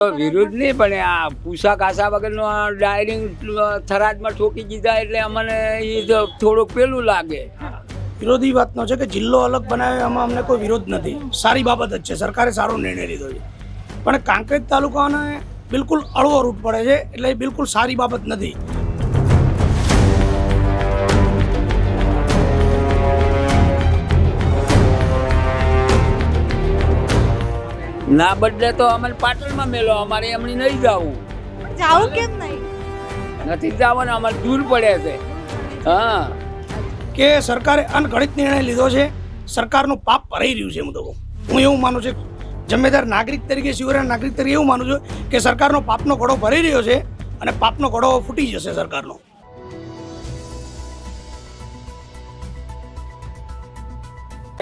વિરુદ્ધ નહીં, પણ આ પૂસા કાસા વગરનો ડાયરિંગ થરાદમાં ઠોકી દીધા એટલે અમને એ થોડુંક પેલું લાગે. વિરોધી વાતનો છે કે જિલ્લો અલગ બનાવ્યો એમાં અમને કોઈ વિરોધ નથી. સારી બાબત જ છે, સરકારે સારો નિર્ણય લીધો છે. પણ કાંકરેજ તાલુકાને બિલકુલ અળવો રૂટ પડે છે, એટલે એ બિલકુલ સારી બાબત નથી. ના બદલે તો અમારે પાટણમાં મેલો અમારે એમની નહીં જવું. જાવું કેમ નહીં? નથી જવાનું અમારે દૂર પડે છે. હા. કે સરકારે અનગણિત નિર્ણય લીધો છે સરકારનું પાપ ભરાઈ રહ્યું છે હું તો હું એવું માનું છું જમેદાર નાગરિક તરીકે શિવરાય નાગરિક તરીકે એવું માનું છું કે સરકારનો પાપનો ઘોડો ભરાઈ રહ્યો છે અને પાપનો ઘડો ફૂટી જશે સરકારનો.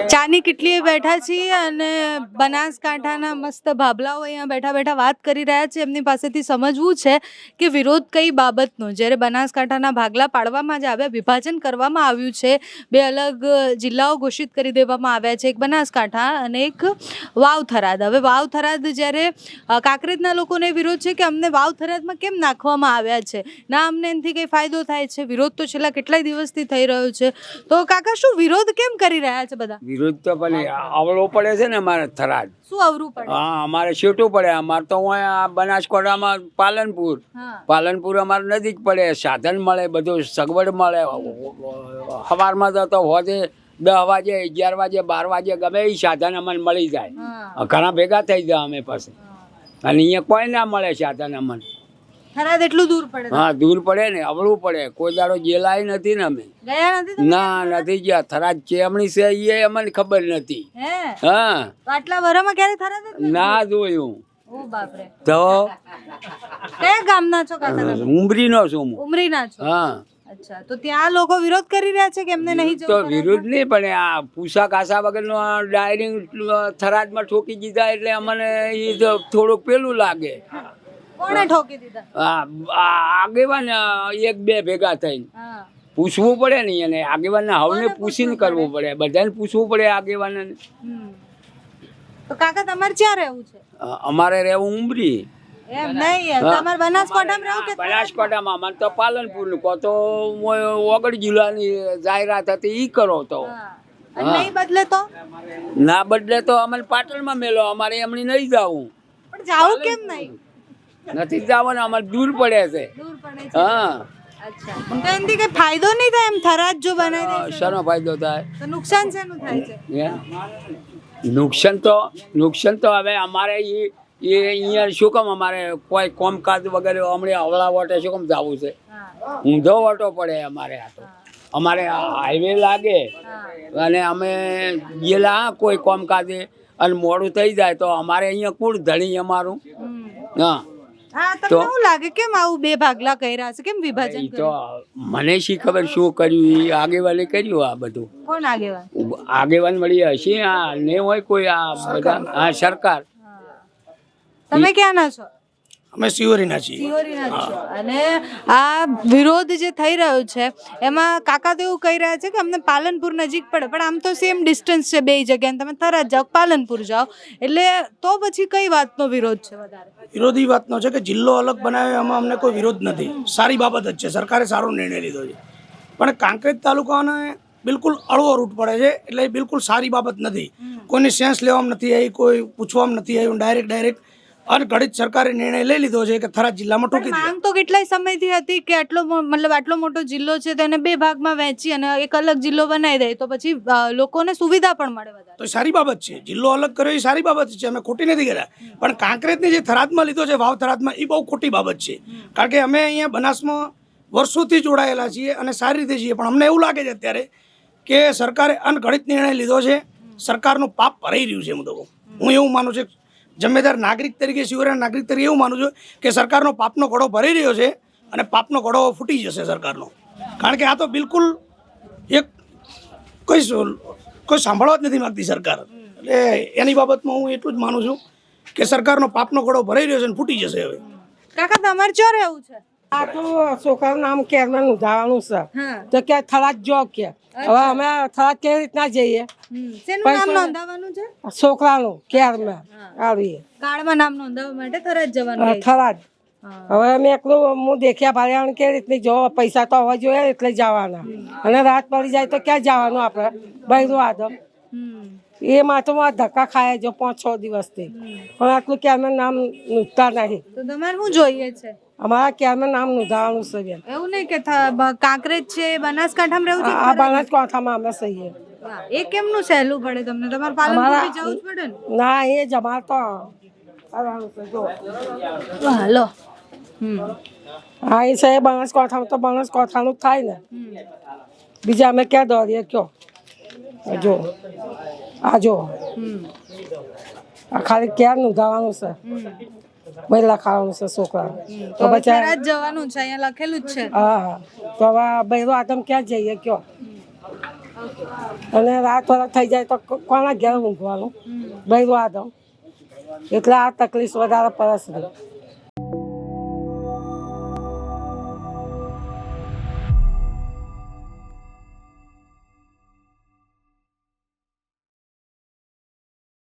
ચાની કેટલીએ બેઠા છીએ અને બનાસકાંઠાના મસ્ત ભાભલાઓ અહીંયા બેઠા બેઠા વાત કરી રહ્યા છે. એમની પાસેથી સમજવું છે કે વિરોધ કઈ બાબતનો? જ્યારે બનાસકાંઠાના ભાગલા પાડવામાં જ આવ્યા, વિભાજન કરવામાં આવ્યું છે. બે અલગ જિલ્લાઓ ઘોષિત કરી દેવામાં આવ્યા છે. એક બનાસકાંઠા અને એક વાવ થરાદ હવે વાવ થરાદ જ્યારે કાંકરેજના લોકોને વિરોધ છે કે અમને વાવ થરાદમાં કેમ નાખવામાં આવ્યા છે? ના, અમને એનાથી કંઈ ફાયદો થાય છે? વિરોધ તો છેલ્લા કેટલાય દિવસથી થઈ રહ્યો છે. તો કાકા, શું વિરોધ કેમ કરી રહ્યા છે બધા? વિરુદ્ધ તો પેલી અવળો પડે છે ને અમારે થરાદ. શું અવરું પડે? હા અમારે છેટું પડે. અમારે તો હું આ બનાસકાંઠામાં પાલનપુર. પાલનપુર અમારે નજીક પડે. સાધન મળે બધું સગવડ મળે. સવારમાં તો હોજે દસ વાગે અગિયાર વાગે બાર વાગે ગમે એ સાધન અમને મળી જાય. ઘણા ભેગા થઈ જાય અમે પાસે અને અહીંયા કોઈ ના મળે સાધન અમને. થરાદ એટલું દૂર પડે હા દૂર પડે ને અવળું પડે. કોઈ દાડો ગયેલાય નથી ને અમે. ગયા નથી ના નથી ગયા. થરાદ ચેમણી છે એ અમને ખબર નથી. હે? હા. આટલા વરામાં ક્યારે થરાદ ના જોયું. ઓ બાપરે. તો? કયા ગામના છો કાકા ઉમરીનો છું હું. ઉમરીના છો? હા. અચ્છા તો ત્યાં લોકો વિરોધ કરી રહ્યા છે કે એમને નહીં તો વિરોધ નહીં પણ આ પૂસા કાસા વગરનો ડાયરિંગ થરાદમાં ઠોકી દીધા એટલે અમને એ થોડુંક પેલું લાગે. કોણે ઠોકી દીધા? આગેવાન એક બે ભેગા થઈને. પૂછવું પડે ને એને આગેવાનને હવને પૂછીને કરવું પડે. બધાને પૂછવું પડે આગેવાનને. તો કાકા તમારે ક્યાં રહેવું છે? અમારે રહેવું ઉમરી. એમ નહીં તમારે બનાસકાંઠામાં રહો કે બનાસકાંઠામાં. મને તો પાલનપુરનું. કહો તો હું ઓગળ જિલ્લાની જાહેરાત હતી એ કરો તો. નહીં બદલે તો? ના બદલે તો અમને પાટણમાં મેલો. અમારે એમની નહીં જવું. પણ જાવું કેમ નહીં? નથી જવાનું અમારે દૂર પડે છે. દૂર પડે છે. હા. તો કઈ ફાયદો નહીં થાય એમ? થરાદ જો બનાવી શાનો ફાયદો થાય? તો નુકસાન શેનું થાય છે? નુકસાન તો નુકસાન તો હવે અમારે એ એ અહીંયા શું કામ અમારે કોઈ કોમકાજ વગેરે હમણાં અવળા વોટે શું કામ જવું છે? ઊંધો વોટો પડે અમારે આ તો. અમારે હાઈવે લાગે. અને અમે ગયેલા કોઈ કોમકાજે. અને મોડું થઈ જાય તો અમારે અહીંયા કુળ ધણી અમારું? હા. હા તમને લાગે કેમ આવું બે ભાગલા કર્યા છે? કેમ વિભાજન તો મને શી ખબર શું કર્યું? એ આગેવાને કર્યું આ બધું. કોણ આગેવાન? આગેવાન મળી હશે આ ને હોય કોઈ આ બધા હા સરકાર. તમે ક્યાંના છો? અમે શિવરીના છીએ. અને આ વિરોધ જે થઈ રહ્યો છે એમાં કાકા તો એવું કહી રહ્યા છે કે અમને પાલનપુર નજીક પડે પણ આમ તો સેમ ડિસ્ટન્સ છે બે જગ્યાએ. તમે થરા જાઓ પાલનપુર જાઓ. એટલે તો પછી કઈ વાતનો વિરોધ છે વધારે? વિરોધી વાતનો છે કે જિલ્લો અલગ બનાવ્યો એમાં અમને કોઈ વિરોધ નથી. સારી બાબત જ છે સરકારે સારો નિર્ણય લીધો છે. પણ કાંકરેજ તાલુકાને બિલકુલ અળવો રૂટ પડે છે એટલે એ બિલકુલ સારી બાબત નથી. કોઈની સેન્સ લેવામાં નથી આવી કોઈ પૂછવામાં નથી આવ્યું ડાયરેક્ટ ડાયરેક્ટ અનગઢિત સરકારે નિર્ણય લઈ લીધો છે કે થરાદ જિલ્લામાં ટૂંકી માંગ તો કેટલાય સમયથી હતી કે આટલો મતલબ આટલો મોટો જિલ્લો છે તેને બે ભાગમાં વહેંચી અને એક અલગ જિલ્લો બનાવી દે તો પછી લોકોને સુવિધા પણ મળે વધારે. તો સારી બાબત છે. જિલ્લો અલગ કર્યો એ સારી બાબત છે. અમે ખોટી નથી કર્યા. પણ કાંકરેજને જે થરાદમાં લીધો છે વાવ થરાદમાં એ બહુ ખોટી બાબત છે. કારણ કે અમે અહીંયા બનાસમાં વર્ષોથી જોડાયેલા છીએ અને સારી રીતે છીએ. પણ અમને એવું લાગે છે અત્યારે કે સરકારે અનગણિત નિર્ણય લીધો છે. સરકારનું પાપ ભરાઈ રહ્યું છે હું તો હું એવું માનું છું. જમેદાર નાગરિક તરીકે શિવરાના નાગરિક તરીકે એવું માનું છું કે સરકારનો પાપનો ઘોડો ભરાઈ રહ્યો છે અને પાપનો ઘડો ફૂટી જશે સરકારનો. કારણ કે આ તો બિલકુલ એક કોઈ કોઈ સાંભળવા જ નથી માગતી સરકાર. એટલે એની બાબતમાં હું એટલું જ માનું છું કે સરકારનો પાપનો ઘોડો ભરાઈ રહ્યો છે અને ફૂટી જશે હવે. કાકા, તમારે ક્યાં રહેવું છે? આ તો છોકરાનું નામ કેરમાં નોંધાવાનું છે. તો કે થરાદ જો કે. હવે અમે થરાદ કેવી રીતના જઈએ? છોકરાનું કેરમાં આવીએ. કાર્ડમાં નામ નોંધાવવા માટે થરાજ જવાનું થરાજ હવે અમે એકલું હું દેખ્યા ભાડે કેવી રીતની જો પૈસા તો હોવા જોઈએ એટલે જવાના. અને રાત પડી જાય તો ક્યાં જવાનું આપણે? બૈરું આદમ. એ હું આ ધક્કા ખાયા જો પાંચ છ દિવસથી. પણ આટલું કેરમાં નામ નોંધતા નહીં. તો તમારે શું જોઈએ છે? અમારા કેરમાં નામ નોંધાવાનું છે બેન. એવું નહીં કે કાંકરેજ છે બનાસકાંઠામાં રહેવું છે આ બનાસકાંઠામાં અમે સહીએ એ કેમનું સહેલું પડે તમને? તમારે પાલનપુર જવું જ પડે ને? ના એ જ અમારે તો હાલો હા એ સાહેબ બનાસકાંઠામાં તો બનાસકાંઠાનું જ થાય ને. બીજા અમે ક્યાં દોડીએ કયો? જો. આ જો. આ ખાલી ક્યાં નોંધાવાનું છે? મહિલા ખાવાનું છે છોકરા તો બચારા જવાનું છે અહીંયા લખેલું જ છે. હા તો હવે બૈરો આદમ ક્યાં જઈએ કયો? અને રાત વરસ થઈ જાય તો કોના ઘેર ઊંઘવાનું? બૈરો આદમ એટલે આ તકલીફ વધારે પડે છે.